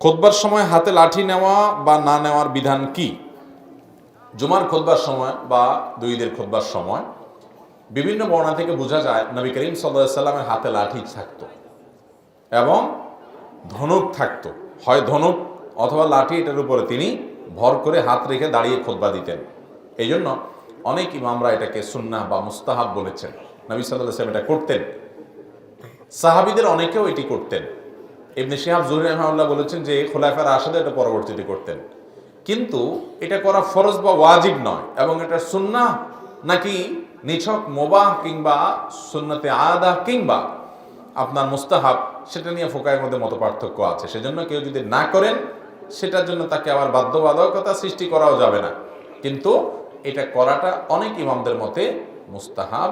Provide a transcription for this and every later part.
খোদবার সময় হাতে লাঠি নেওয়া বা না নেওয়ার বিধান কি? জুমার খোদবার সময় বা দুইদের খোদবার সময় বিভিন্ন বর্ণা থেকে বোঝা যায় নবী করিম সাল্লামের হাতে লাঠি থাকতো এবং ধনুক থাকতো। হয় ধনুক অথবা লাঠি এটার উপরে তিনি ভর করে হাত রেখে দাঁড়িয়ে খোদবা দিতেন। এই জন্য অনেক ইমামরা এটাকে সুন্নাহ বা মুস্তাহাব বলেছেন। নবী সাল্লাহ এটা করতেন। সাহাবিদের অনেকেও এটি করতেন। ইবনে শিহাব জুহরি রহমাল্লাহ বলেছেন যে খোলাফার আসাদে এটা পরবর্তীতে করতেন। কিন্তু এটা করা ফরজ বা ওয়াজিব নয় এবং এটা সুন্নাহ নাকি নিছক মোবাহ কিংবা সুন্নতে আদা কিংবা আপনার মুস্তাহাব, সেটা নিয়ে ফোকায়ের মধ্যে মত পার্থক্য আছে। সেজন্য কেউ যদি না করেন, সেটার জন্য তাকে আবার বাধ্যবাধকতা সৃষ্টি করাও যাবে না। কিন্তু এটা করাটা অনেক ইমামদের মতে মুস্তাহাব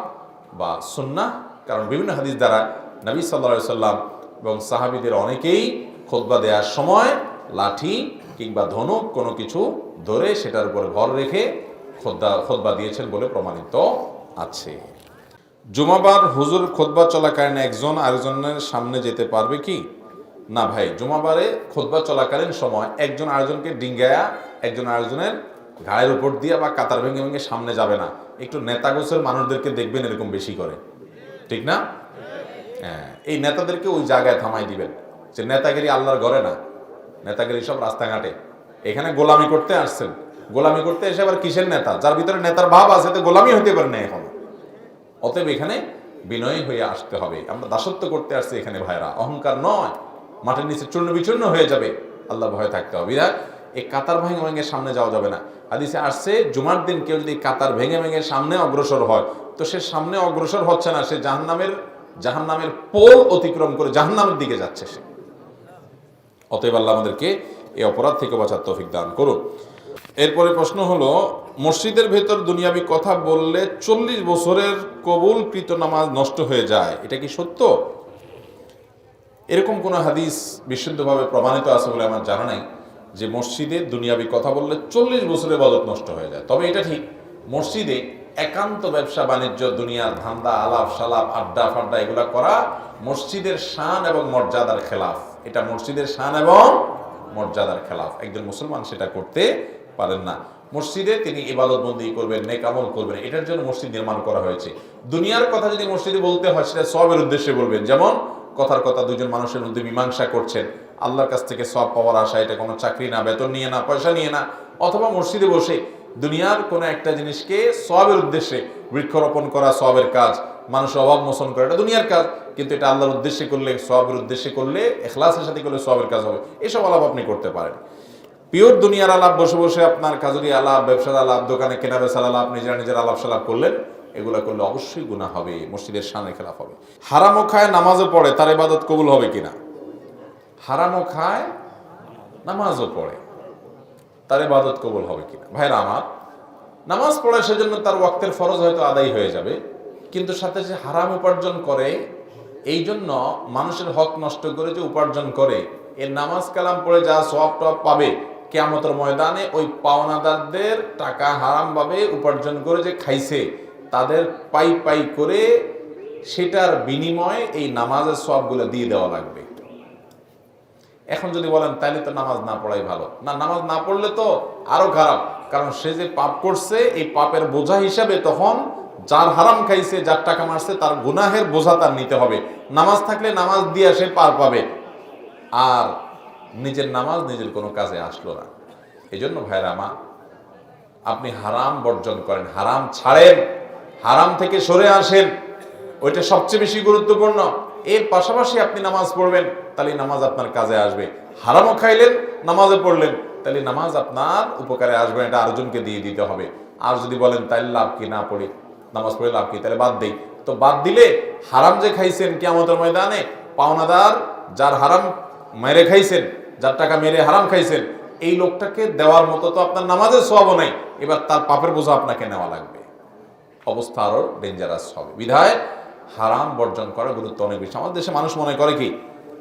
বা সুন্নাহ, কারণ বিভিন্ন হাদিস দ্বারা নবী সাল্লা সাল্লাম এবং সাহাবিদের অনেকেই খোদবা দেওয়ার সময় লাঠি কিংবা ধনুক কোনো কিছু ধরে সেটার উপরে ভর রেখে খোদ্া খোদবা দিয়েছেন বলে প্রমাণিত আছে। জুমাবার হুজুর খোদবা চলাকালীন একজন আরেকজনের সামনে যেতে পারবে কি? না ভাই, জুমাবারে খোদবা চলাকালীন সময় একজন আরেকজনকে ডিঙ্গায়া, একজন আরেকজনের ঘাড়ের উপর দিয়ে বা কাতার ভেঙে ভেঙে সামনে যাবে না। একটু নেতা গোছের মানুষদেরকে দেখবেন এরকম বেশি করে। ঠিক না? এই নেতাদেরকে ওই জায়গায় থামাই দিবেন। যে নেতাগিরি আল্লাহর ঘরে না, নেতাগিরি সব রাস্তাঘাটে। এখানে গোলামি করতে আসছেন। গোলামি করতে এসে আবার কিসের নেতা? যার ভিতরে নেতার ভাব আছে, তো গোলামি হতে পারে না এখন। অতএব এখানে বিনয়ী হয়ে আসতে হবে। আমরা দাসত্ব করতে আসছি এখানে ভাইরা অহংকার নয়। মাঠের নিচে চূর্ণ বিচূর্ণ হয়ে যাবে। আল্লাহ ভয় থাকতে হবে। বিরাট, এই কাতার ভেঙে ভেঙে সামনে যাওয়া যাবে না। হাদিসে আসছে, জুমার দিন কেউ যদি কাতার ভেঙে ভেঙে সামনে অগ্রসর হয়, তো সে সামনে অগ্রসর হচ্ছে না, সে জাহান্নামের জাহান্নামের পোল অতিক্রম করে জাহান্নামের দিকে যাচ্ছে সে। অতএব আল্লাহ আমাদেরকে এই অপরাধ থেকে বাঁচার তৌফিক দান করুন। এরপরে প্রশ্ন হলো, মসজিদের ভেতর দুনিয়াবি কথা বললে চল্লিশ বছরের কবুলকৃত নামাজ নষ্ট হয়ে যায়, এটা কি সত্য? এরকম কোনো হাদিস বিশুদ্ধভাবে প্রমাণিত আছে বলে আমার জানা নাই যে মসজিদে দুনিয়াবি কথা বললে চল্লিশ বছরের বদত নষ্ট হয়ে যায়। তবে এটা ঠিক, মসজিদে একান্ত ব্যবসা বাণিজ্য, দুনিয়ার ধান্দা, আলাপ সালাপ, আড্ডা ফাড্ডা এগুলা করা মসজিদের শান এবং মর্যাদার খেলাফ। এটা মসজিদের শান এবং মর্যাদার খেলাফ। একজন মুসলমান সেটা করতে পারেন না। মসজিদে তিনি ইবাদত বন্দী করবেন নেকামল করবেন, এটার জন্য মসজিদ নির্মাণ করা হয়েছে। দুনিয়ার কথা যদি মসজিদে বলতে হয়, সেটা সবের উদ্দেশ্যে বলবেন। যেমন, কথার কথা দুজন মানুষের মধ্যে মীমাংসা করছেন। আল্লাহর কাছ থেকে সব পাওয়ার আশা, এটা কোনো চাকরি না, বেতন নিয়ে না, পয়সা নিয়ে না। অথবা মসজিদে বসে দুনিয়ার কোনো একটা জিনিসকে সবের উদ্দেশ্যে বৃক্ষরোপণ করা সবের কাজ। মানুষের অভাব মোচন করা, এটা দুনিয়ার কাজ। কিন্তু এটা আল্লাহর উদ্দেশ্যে করলে সবের উদ্দেশ্যে করলে, এখলাসের সাথে করলে সবের কাজ হবে। এসব আলাপ আপনি করতে পারেন। পিওর দুনিয়ার আলাপ, বসে বসে আপনার কাজুরি আলাপ, ব্যবসার আলাপ, দোকানে কেনা বেচার আলাপ, নিজেরা নিজের আলাপ সালাপ করলেন, এগুলা করলে অবশ্যই গুণা হবে, মসজিদের সামনে খেলাফ হবে। হারামো খায়, নামাজও পড়ে, তার ইবাদত কবুল হবে কিনা? হারামো খায়, নামাজও পড়ে। তার ইবাদত কবুল হবে কিনা? ভাইরা আমার, নামাজ পড়ে সেজন্য তার ওয়াক্তের ফরজ হয়তো আদায় হয়ে যাবে, কিন্তু সাথে যে হারাম উপার্জন করে এই জন্য মানুষের হক নষ্ট করে যে উপার্জন করে এর নামাজ কালাম পড়ে যা সব টপ পাবে, কেয়ামতের ময়দানে ওই পাওনাদারদের টাকা হারামভাবে উপার্জন করে যে খাইছে, তাদের পাই পাই করে সেটার বিনিময়ে এই নামাজের সবগুলো দিয়ে দেওয়া লাগবে। এখন যদি বলেন তাহলে তো নামাজ না পড়াই ভালো। না, নামাজ না পড়লে তো আরও খারাপ। কারণ সে যে পাপ করছে, এই পাপের বোঝা হিসাবে তখন যার হারাম খাইছে, যার টাকা মারছে, তার গুনাহের বোঝা তার নিতে হবে। নামাজ থাকলে নামাজ দিয়ে সে পার পাবে। আর নিজের নামাজ নিজের কোনো কাজে আসলো না। এই জন্য ভাইরা মা আপনি হারাম বর্জন করেন, হারাম ছাড়েন, হারাম থেকে সরে আসেন। ওইটা সবচেয়ে বেশি গুরুত্বপূর্ণ। এর পাশাপাশি আপনি নামাজ পড়বেন, তাহলে নামাজ আপনার কাজে আসবে। হারামও খাইলেন, নামাজে পড়লেন, তাহলে নামাজ আপনার উপকারে আসবে, এটা আরেকজনকে দিয়ে দিতে হবে। আর যদি বলেন, তাইলে লাভ কি? না পড়ি। নামাজ পড়ে লাভ কি? তাহলে বাদ দেই। তো বাদ দিলে হারাম যে খাইছেন কেমতের ময়দানে, পাওনাদার যার হারাম মেরে খাইছেন, যার টাকা মেরে হারাম খাইছেন, এই লোকটাকে দেওয়ার মতো তো আপনার নামাজের সবও নাই। এবার তার পাপের বোঝা আপনাকে নেওয়া লাগবে। অবস্থা আরও ডেঞ্জারাস হবে। বিধায় হারাম বর্জন করার গুরুত্ব অনেক বেশি। আমাদের দেশে মানুষ মনে করে কি?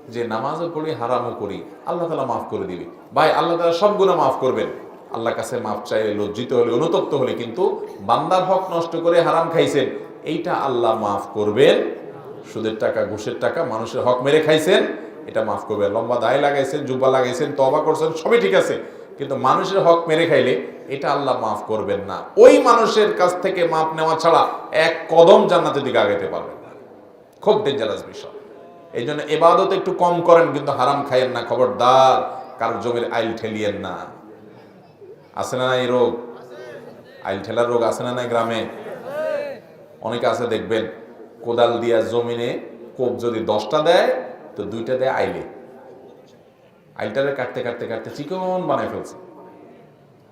যে নামাজও পড়ি, হারামও করি। আল্লাহ তালা মাফ করে দিবে। ভাই, আল্লাহ তালা সব গুণা মাফ করবেন। আল্লাহর কাছে মাফ চাইলে, লজ্জিত হলে, অনুতপ্ত হলে কিন্তু বান্দার হক নষ্ট করে হারাম খাইছেন। এইটা আল্লাহ মাফ করবেন। সুদের টাকা, ঘুষের টাকা, মানুষের হক মেরে খাইছেন। এটা মাফ করবে লম্বা দায় লাগাইছেন, জুব্বা লাগাইছেন তবা করছেন, সবই ঠিক আছে। কিন্তু মানুষের হক মেরে খাইলে এটা আল্লাহ মাফ করবেন না। ওই মানুষের কাছ থেকে মাপ নেওয়া ছাড়া এক কদম জান্নাতের দিকে আগাইতে পারবেন না। খুব ডেঞ্জারাস বিষয়। এই জন্য এবাদত একটু কম করেন, কিন্তু হারাম খাইয়েন না, খবরদার। কারোর জমির আইল ঠেলিয়েন না। আছে না এই রোগ? আইল ঠেলার রোগ আছে না না গ্রামে? অনেকে আছে, দেখবেন, কোদাল দিয়া জমিনে কোপ যদি দশটা দেয়, তো দুইটা দেয় আইলে। আইলটারে কাটতে কাটতে কাটতে চিকন বানায় ফেলছে।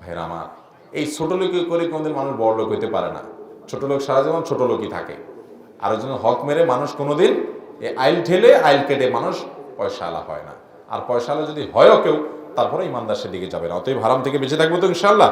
ভাইয়ের আমার, এই ছোট লোক করে কোনোদিন মানুষ বড় লোক হইতে পারে না। ছোট লোক সারা জীবন ছোট লোকই থাকে। আর ওই জন্য হক মেরে মানুষ কোনোদিন এই আইল ঠেলে আইল কেটে মানুষ পয়সা আলা হয় না। আর পয়সা আলা যদি হয়ও কেউ তারপরে ইমানদার দিকে যাবে না। অতএব হারাম থেকে বেঁচে থাকব তো ইনশাল্লাহ